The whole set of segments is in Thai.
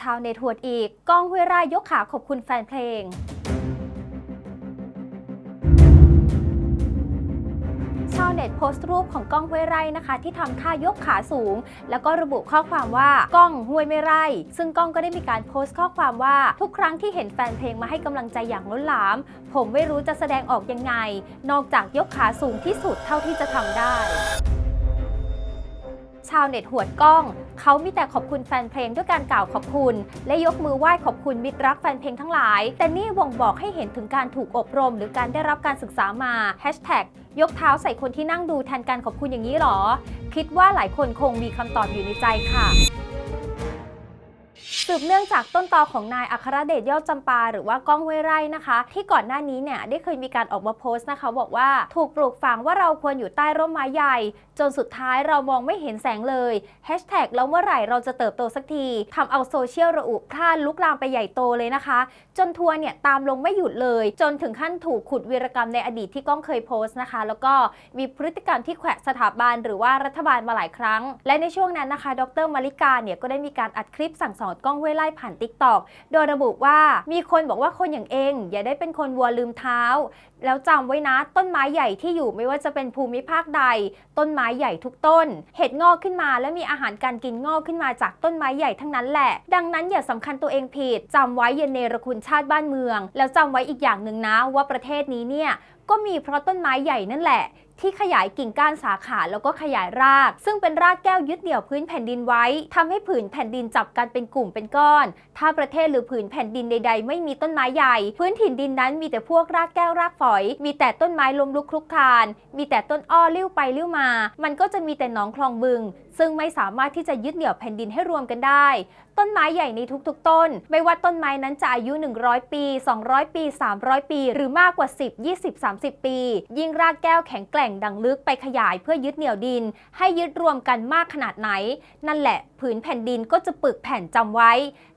ชาวเน็ตหวดอีก ก้องห้วยไร่ยกขาขอบคุณแฟนเพลงชาวเน็ตโพสต์รูปของก้องห้วยไร่นะคะ ที่ทำท่ายกขาสูง แล้วก็ระบุข้อความว่าก้องห้วยไม่ไร่ ซึ่งก้องก็ได้มีการโพสต์ข้อความว่าทุกครั้งที่เห็นแฟนเพลงมาให้กำลังใจอย่างล้นหลาม ผมไม่รู้จะแสดงออกยังไง นอกจากยกขาสูงที่สุดเท่าที่จะทำได้ ชาวเน็ตหวดก้อง เขามีแต่ขอบคุณแฟนเพลงด้วยการกล่าวขอบคุณ และยกมือไหว้ขอบคุณมิตรรักแฟนเพลงทั้งหลาย แต่นี่วงบอกให้เห็นถึงการถูกอบรม หรือการได้รับการศึกษามาแฮชแท็กยกเท้าใส่คนที่นั่งดูแทนการขอบคุณอย่างนี้หรอ คิดว่าหลายคนคงมีคำตอบอยู่ในใจค่ะ สืบเนื่องจากต้นตอของนายอัครเดชยอดจำปา หรือว่าก้องห้วยไร่นะคะ ที่ก่อนหน้านี้เนี่ยได้เคยมีการออกมาโพสต์นะคะ บอกว่าถูกปลูกฝังว่าเราควรอยู่ใต้ร่มไม้ใหญ่ จนสุดท้ายเรามองไม่เห็นแสงเลยแฮชแท็กแล้วเมื่อไหร่เราจะเติบโตสักทีทำเอาโซเชียลระอุพล่านลุกลามไปใหญ่โตเลยนะคะ จนทัวร์เนี่ยตามลงไม่หยุดเลย จนถึงขั้นถูกขุดวีรกรรมในอดีตที่ก้องเคยโพสต์นะคะ แล้วก็มีพฤติกรรมที่แขวะสถาบันหรือว่ารัฐบาลมาหลายครั้ง และในช่วงนั้นนะคะ ดรมาริกาเนี่ยก็ได้มีการอัดคลิปสั่งสอนก้องห้วยไล่ผ่านติ๊กต็อกโดยระบุว่ามีคนบอกว่าคนอย่างเอง อย่าได้เป็นคนวัวลืมเท้า แล้วจำไว้นะต้นไม้ใหญ่ที่อยู่ไม่ว่าจะเป็นภูมิภาคใด ต้นไม้ใหญ่ทุกต้น เห็ดงอกขึ้นมาและมีอาหารการกินงอกขึ้นมาจากต้นไม้ใหญ่ทั้งนั้นแหละ ดังนั้นอย่าสำคัญตัวเองผิดจำไว้เยาเนรคุณชาติบ้านเมือง แล้วจำไว้อีกอย่างหนึ่งนะว่าประเทศนี้เนี่ย ก็มีเพราะต้นไม้ใหญ่นั่นแหละ ที่ขยายกิ่งก้านสาขาแล้วก็ขยายราก ซึ่งเป็นรากแก้วยึดเหนี่ยวพื้นแผ่นดินไว้ทำให้ผืนแผ่นดินจับกันเป็นกลุ่มเป็นก้อน ถ้าประเทศหรือผืนแผ่นดินใด ๆ ไม่มีต้นไม้ใหญ่ พื้นถิ่นดินนั้นมีแต่พวกรากแก้วรากฝอย มีแต่ต้นไม้ล้มลุกคลุกคลาน มีแต่ต้นอ้อลิ้วไปลิ้วมา มันก็จะมีแต่หนองคลองบึง ซึ่งไม่สามารถที่จะยึดเหนี่ยวแผ่นดินให้รวมกันได้ ต้นไม้ใหญ่ในทุกๆ ต้น ไม่ว่าต้นไม้นั้นจะอายุ 100 ปี 200 ปี 300 ปี หรือมากกว่า 10 20 30ปี ยิ่งรากแก้วแข็งแกร่งดังลึกไปขยายเพื่อยึดเหนี่ยวดิน ให้ยึดรวมกันมากขนาดไหน นั่นแหละผืนแผ่นดินก็จะปึกแผ่นจำไว้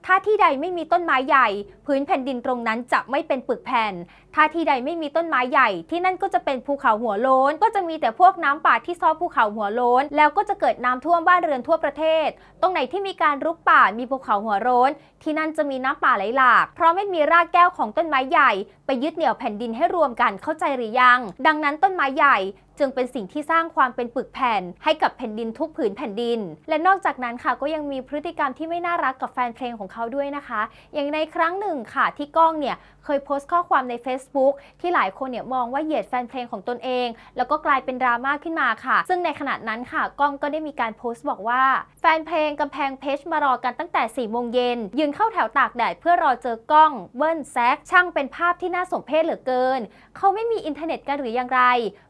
ถ้าที่ใดไม่มีต้นไม้ใหญ่ พื้นแผ่นดินตรงนั้นจะไม่เป็นปึกแผ่นถ้าที่ใดไม่มีต้นไม้ใหญ่ ที่นั่นก็จะเป็นภูเขาหัวโล้น ก็จะมีแต่พวกน้ำป่าที่ซอภูเขาหัวโล้น แล้วก็จะเกิดน้ำท่วมบ้านเรือนทั่วประเทศ ตรงไหนที่มีการรุกป่ามีภูเขาหัวโล้น ที่นั่นจะมีน้ำป่าไหลหลาก เพราะไม่มีรากแก้วของต้นไม้ใหญ่ ไปยึดเหนี่ยวแผ่นดินให้รวมกันเข้าใจหรือยัง ดังนั้นต้นไม้ใหญ่ จึงเป็นสิ่งที่สร้างความเป็นปึกแผ่น ให้กับแผ่นดินทุกผืนแผ่นดิน และนอกจากนั้นค่ะก็ยังมีพฤติกรรมที่ไม่น่ารักกับแฟนเพลงของเขาด้วยนะคะ อย่างในครั้งหนึ่งค่ะที่ก้องเนี่ยเคยโพสต์ข้อความใน Facebook ที่หลายคนเนี่ยมองว่าเหยียดแฟนเพลงของตนเอง แล้วก็กลายเป็นดราม่าขึ้นมาค่ะ ซึ่งในขณะนั้นค่ะก้องก็ได้มีการโพสต์บอกว่า แฟนเพลงกำแพงเพชรมารอกันตั้งแต่4ี่โมงเย็นยืนเข้าแถวตากแดดเพื่อรอเจอก้องเบิ้ลแซกช่างเป็นภาพที่น่าสมเพชเหลือเกิน เขาไม่มีอินเทอร์เน็ตกันหรือย่างไร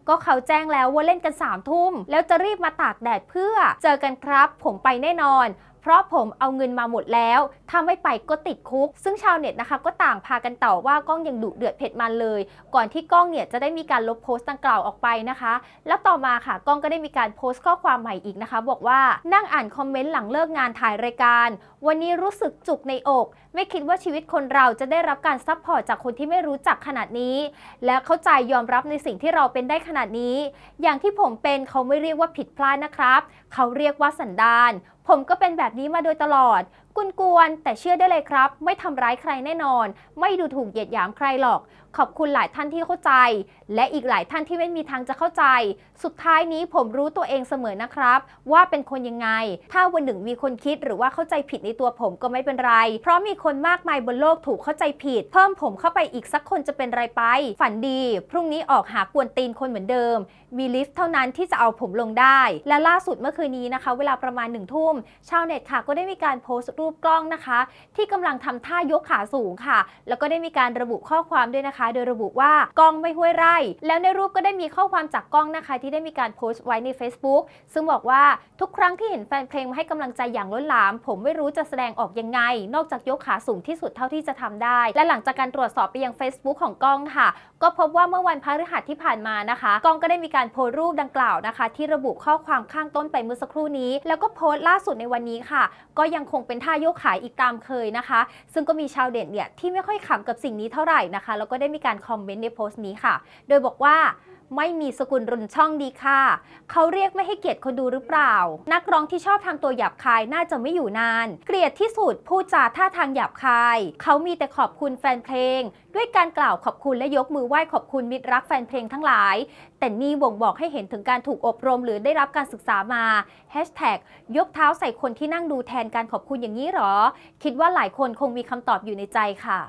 ก็เขาแจ้งแล้วว่าเล่นกัน3ามทุ่มแล้วจะรีบมาตากแดดเพื่อเจอกันครับ ผมไปแน่นอน เพราะผมเอาเงินมาหมดแล้ว ถ้าไม่ไปก็ติดคุก ซึ่งชาวเน็ตนะคะ ก็ต่างพากันต่อว่ากล้องยังดุเดือดเผ็ดมันเลย ก่อนที่กล้องเนี่ยจะได้มีการลบโพสต์ดังกล่าวออกไปนะคะ แล้วต่อมาค่ะกล้องก็ได้มีการโพสต์ข้อความใหม่อีกนะคะ บอกว่านั่งอ่านคอมเมนต์หลังเลิกงานถ่ายรายการ วันนี้รู้สึกจุกในอก ไม่คิดว่าชีวิตคนเราจะได้รับการซัพพอร์ตจากคนที่ไม่รู้จักขนาดนี้ และเข้าใจยอมรับในสิ่งที่เราเป็นได้ขนาดนี้ อย่างที่ผมเป็นเขาไม่เรียกว่าผิดพลาดนะครับ เขาเรียกว่าสันดานผมก็เป็นแบบนี้มาโดยตลอด กุนกวนแต่เชื่อได้เลยครับ ไม่ทำร้ายใครแน่นอน ไม่ดูถูกเหยียดหยามใครหรอกขอบคุณหลายท่านที่เข้าใจ และอีกหลายท่านที่ไม่มีทางจะเข้าใจ สุดท้ายนี้ผมรู้ตัวเองเสมอนะครับ ว่าเป็นคนยังไง ถ้าวันหนึ่งมีคนคิดหรือว่าเข้าใจผิดในตัวผมก็ไม่เป็นไร เพราะมีคนมากมายบนโลกถูกเข้าใจผิด เพิ่มผมเข้าไปอีกสักคนจะเป็นไรไป ฝันดี พรุ่งนี้ออกหากวนตีนคนเหมือนเดิม มีลิฟต์เท่านั้นที่จะเอาผมลงได้ และล่าสุดเมื่อคืนนี้นะคะ เวลาประมาณหนึ่งทุ่มชาวเน็ตค่ะ ก็ได้มีการโพสต์รูปกล้องนะคะ ที่กำลังทำท่ายกขาสูงค่ะ แล้วก็ได้มีการระบุข้อความด้วยนะคะโดยระบุว่ากองไม่ห้วยไร่ แล้วในรูปก็ได้มีข้อความจากกล้องนะคะ ที่ได้มีการโพสต์ไว้ใน Facebook ซึ่งบอกว่าทุกครั้งที่เห็นแฟนเพลงมาให้กำลังใจอย่างล้นหลาม ผมไม่รู้จะแสดงออกยังไง นอกจากยกขาสูงที่สุดเท่าที่จะทำได้ และหลังจากการตรวจสอบไปยัง Facebook ของกล้องค่ะ ก็พบว่าเมื่อวันพฤหัสที่ผ่านมานะคะกล้องก็ได้มีการโพสต์รูปดังกล่าวนะคะ ที่ระบุข้อความข้างต้นไปเมื่อสักครู่นี้ แล้วก็โพสต์ล่าสุดในวันนี้ค่ะ ก็ยังคงเป็นท่ายกขาอีกตามเคยนะคะ ซึ่งก็มีชาวเด็ดเนี่ยที่ไม่ค่อยขำกับสิ่งนี้เท่าไหร่นะคะแล้วก็ได้มีการคอมเมนต์ในโพสต์นี้ค่ะ โดยบอกว่าไม่มีสกุลรุนช่องดีค่ะ เขาเรียกไม่ให้เกียรติคนดูหรือเปล่า นักร้องที่ชอบทาตัวหยาบคายน่าจะไม่อยู่นาน เกลียดที่สุดพูดจาท่าทางหยาบคาย เขามีแต่ขอบคุณแฟนเพลง ด้วยการกล่าวขอบคุณและยกมือไหว้ขอบคุณมิตรรักแฟนเพลงทั้งหลาย แต่นี่บ่งบอกให้เห็นถึงการถูกอบรมหรือได้รับการศึกษามาแฮชแท็กยกเท้าใส่คนที่นั่งดูแทนการขอบคุณอย่างนี้หรอ คิดว่าหลายคนคงมีคำตอบอยู่ในใจค่ะ